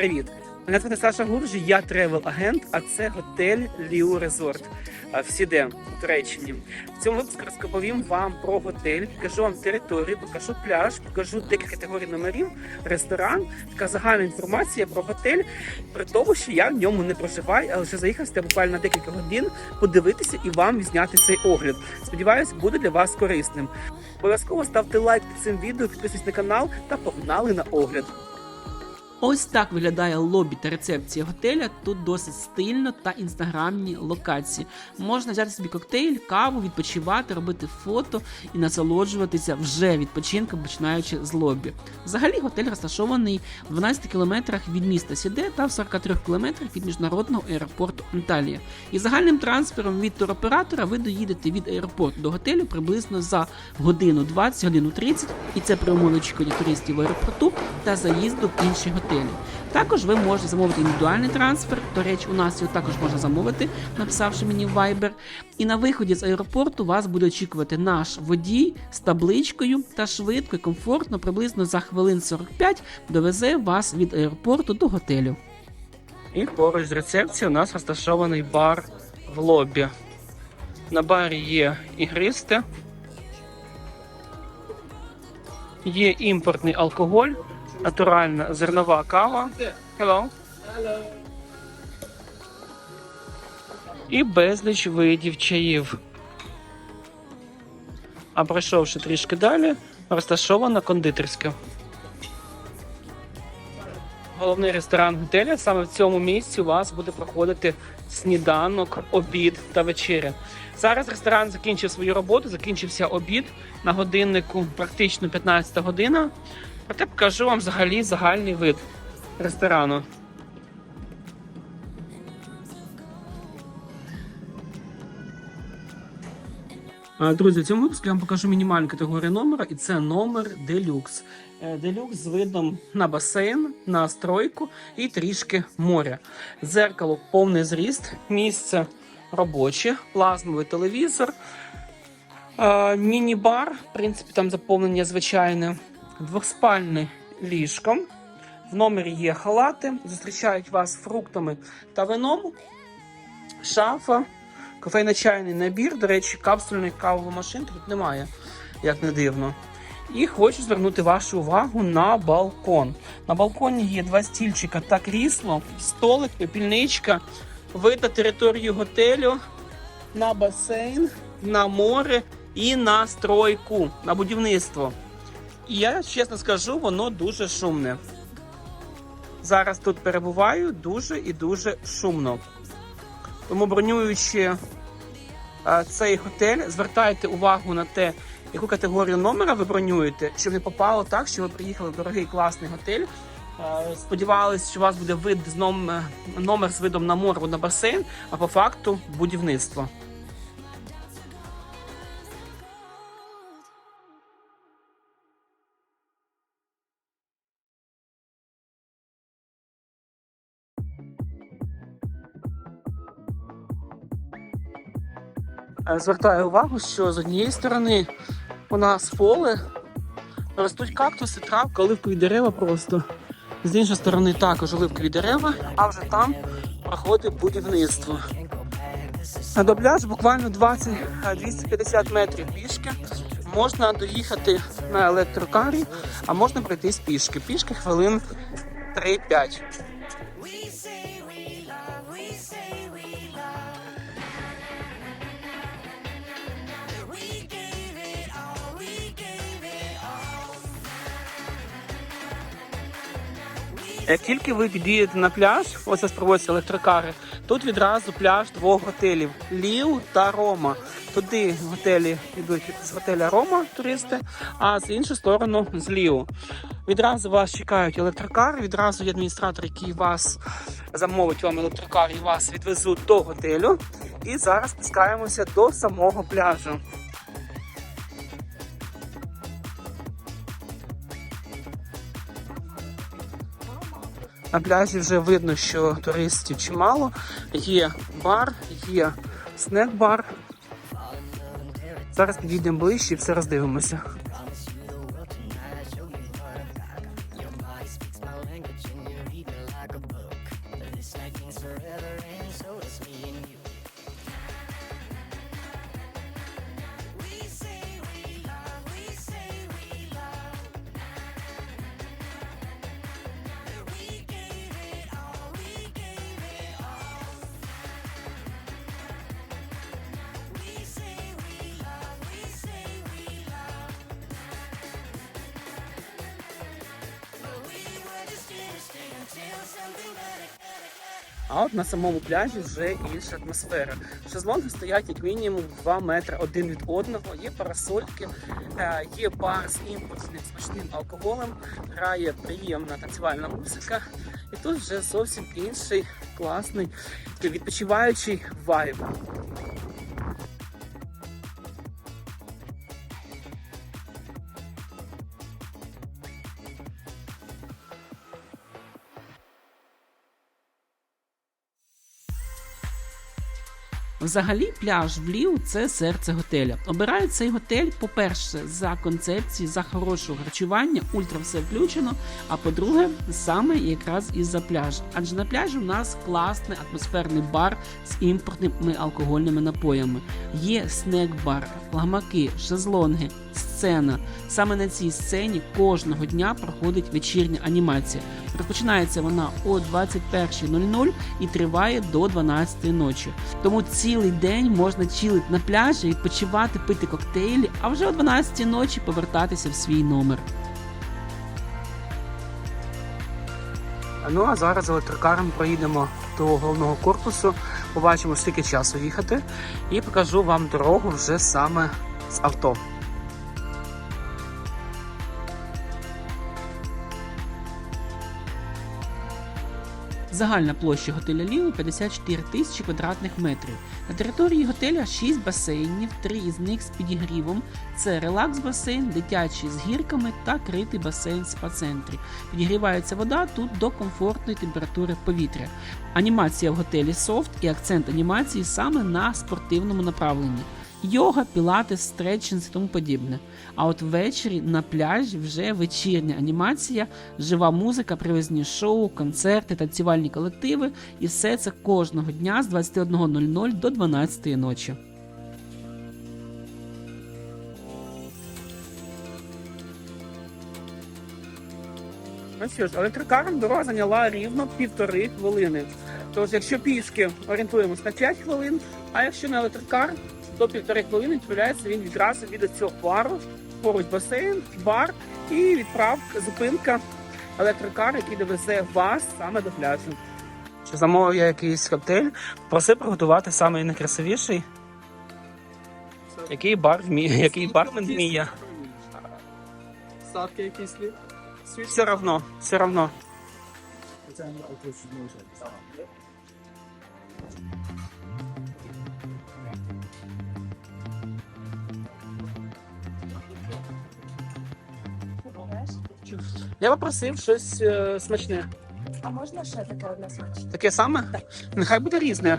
Привіт! Мене звати Саша Гуржі, я тревел-агент, а це готель Ліу Резорт в Сіде, в Туреччині. В цьому випуску розповім вам про готель, покажу вам територію, покажу пляж, покажу декілька категорій номерів, ресторан, така загальна інформація про готель, при тому, що я в ньому не проживаю, а лише заїхав сюди буквально декілька годин подивитися і вам відзняти цей огляд. Сподіваюсь, буде для вас корисним. Обов'язково ставте лайк під цим відео, підписуйтесь на канал та погнали на огляд. Ось так виглядає лобі та рецепція готеля. Тут досить стильно та інстаграмні локації. Можна взяти собі коктейль, каву, відпочивати, робити фото і насолоджуватися вже відпочинком, починаючи з лобі. Взагалі готель розташований в 12 кілометрах від міста Сіде та в 43 кілометрах від міжнародного аеропорту Анталія. І загальним трансфером від туроператора ви доїдете від аеропорту до готелю приблизно за годину 20, годину 30, і це при умові очікування туристів в аеропорту та заїзду в інші готелі. Також ви можете замовити індивідуальний трансфер. До речі, у нас його також можна замовити, написавши мені в Viber. І на виході з аеропорту вас буде очікувати наш водій з табличкою та швидко і комфортно, приблизно за хвилин 45 довезе вас від аеропорту до готелю. І поруч з рецепцією у нас розташований бар в лобі. На барі є ігристе, є імпортний алкоголь, натуральна зернова кава. Hello. І безліч видів чаїв. А пройшовши трішки далі, розташована кондитерська. Головний ресторан готеля саме в цьому місці у вас буде проходити сніданок, обід та вечеря. Зараз ресторан закінчив свою роботу, закінчився обід на годиннику, практично 15 година. Проте покажу вам взагалі загальний вид ресторану. Друзі, в цьому випуску я вам покажу мінімальну категорію номера, і це номер делюкс. Е, Делюкс з видом на басейн, на стройку і трішки моря. Дзеркало, повний зріст, місце робоче, плазмовий телевізор, е, міні-бар, в принципі, там заповнення звичайне, двохспальне ліжко. В номері є халати, зустрічають вас фруктами та вином, шафа, кофейно-чайний набір. До речі, капсульної кавової машин тут немає, як не дивно. І хочу звернути вашу увагу на балкон. На балконі є два стільчика та крісло, столик, пепільничка, вид на територію готелю, на басейн, на море і на стройку, на будівництво. І я чесно скажу, воно дуже шумне. Зараз тут перебуваю дуже і дуже шумно. Тому бронюючи а, цей готель, звертайте увагу на те, яку категорію номера ви бронюєте, щоб не попало так, що ви приїхали в дорогий класний готель. е, Сподівалися, що у вас буде вид з е, номер з видом на або на басейн, а по факту будівництво. Звертаю увагу, що з однієї сторони у нас поле, ростуть кактуси, травка, оливкові дерева просто. З іншої сторони також оливкові дерева, а вже там проходить будівництво. До пляжу буквально 20-250 метрів пішки. Можна доїхати на електрокарі, а можна пройтись пішки. Пішки хвилин 3-5. Як тільки ви під'їдете на пляж, ось проводяться електрокари, тут відразу пляж двох готелів Лів та Рома. Туди готелі йдуть з готеля Рома туристи, а з іншу сторону з Ліу. Відразу вас чекають електрокари, відразу є адміністратор, який вас замовить вам електрокар і вас відвезуть до готелю. І зараз спускаємося до самого пляжу. На пляжі вже видно, що туристів чимало. Є бар, є снек-бар. Зараз підійдемо ближче і все роздивимося. А от на самому пляжі вже інша атмосфера. Шезлонги стоять як мінімум 2 метри один від одного. Є парасольки, е, є бар з імпортним смачним алкоголем, грає приємна танцювальна музика. І тут вже зовсім інший класний відпочиваючий вайб. Взагалі, пляж в Ліу це серце готеля. Обирають цей готель, по-перше, за концепції, за хорошого харчування, ультра все включено. А по-друге, саме якраз із-за пляж. Адже на пляжі у нас класний атмосферний бар з імпортними алкогольними напоями. Є снек-бар, флагмаки, шезлонги, сцена. Саме на цій сцені кожного дня проходить вечірня анімація. Розпочинається вона о 21.00 і триває до 12 ночі. Тому цілий день можна чилити на пляжі, відпочивати, пити коктейлі, а вже о 12 ночі повертатися в свій номер. Ну а зараз електрокаром проїдемо до головного корпусу, побачимо, скільки часу їхати, і покажу вам дорогу вже саме з авто. Загальна площа готеля Ліо 54 тисячі квадратних метрів. На території готеля 6 басейнів, 3 із них з підігрівом. Це релакс-басейн, дитячий з гірками та критий басейн спа-центрі. Підігрівається вода тут до комфортної температури повітря. Анімація в готелі софт і акцент анімації саме на спортивному направленні. Йога, пілатес, стретчинг і тому подібне. А от ввечері на пляжі вже вечірня анімація, жива музика, привезні шоу, концерти, танцювальні колективи, і все це кожного дня з 21.00 до 12 ночі. Ну що ж, електрокаром дорога зайняла рівно півтори хвилини. Тож, якщо пішки орієнтуємось на 5 хвилин, а якщо на електрокар, то півтори хвилини відправляється він відразу від цього бару, поруч басейн, бар і відправка, зупинка електрокар, який довезе вас саме до пляжу. Чи замовив я якийсь готель, просив приготувати саме найкрасивіший. Який бар вміє, який бармен вміє. Ставки якісь лі? Все равно, все равно. Я попросив щось е, смачне. А можна ще таке одне смачне? Таке саме? Нехай буде різне.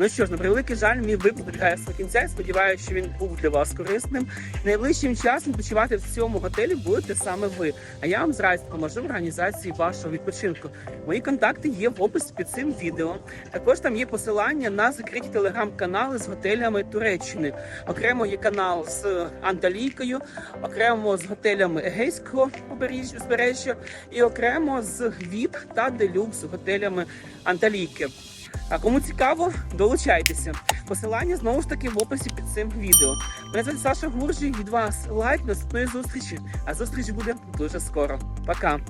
Ну що ж, на превеликий жаль, мій випуск добігає свого кінця. Сподіваюся, що він був для вас корисним. Найближчим часом відпочивати в цьому готелі будете саме ви. А я вам з радістю допоможу в організації вашого відпочинку. Мої контакти є в описі під цим відео. Також там є посилання на закриті телеграм-канали з готелями Туреччини. Окремо є канал з Анталійкою, окремо з готелями Егейського узбережжя і окремо з ВІП та Делюкс готелями Анталійки. А кому цікаво, долучайтеся. Посилання знову ж таки в описі під цим відео. Мене звати Саша Гуржі. Від вас лайк наступної зустрічі. А зустріч буде дуже скоро. Пока.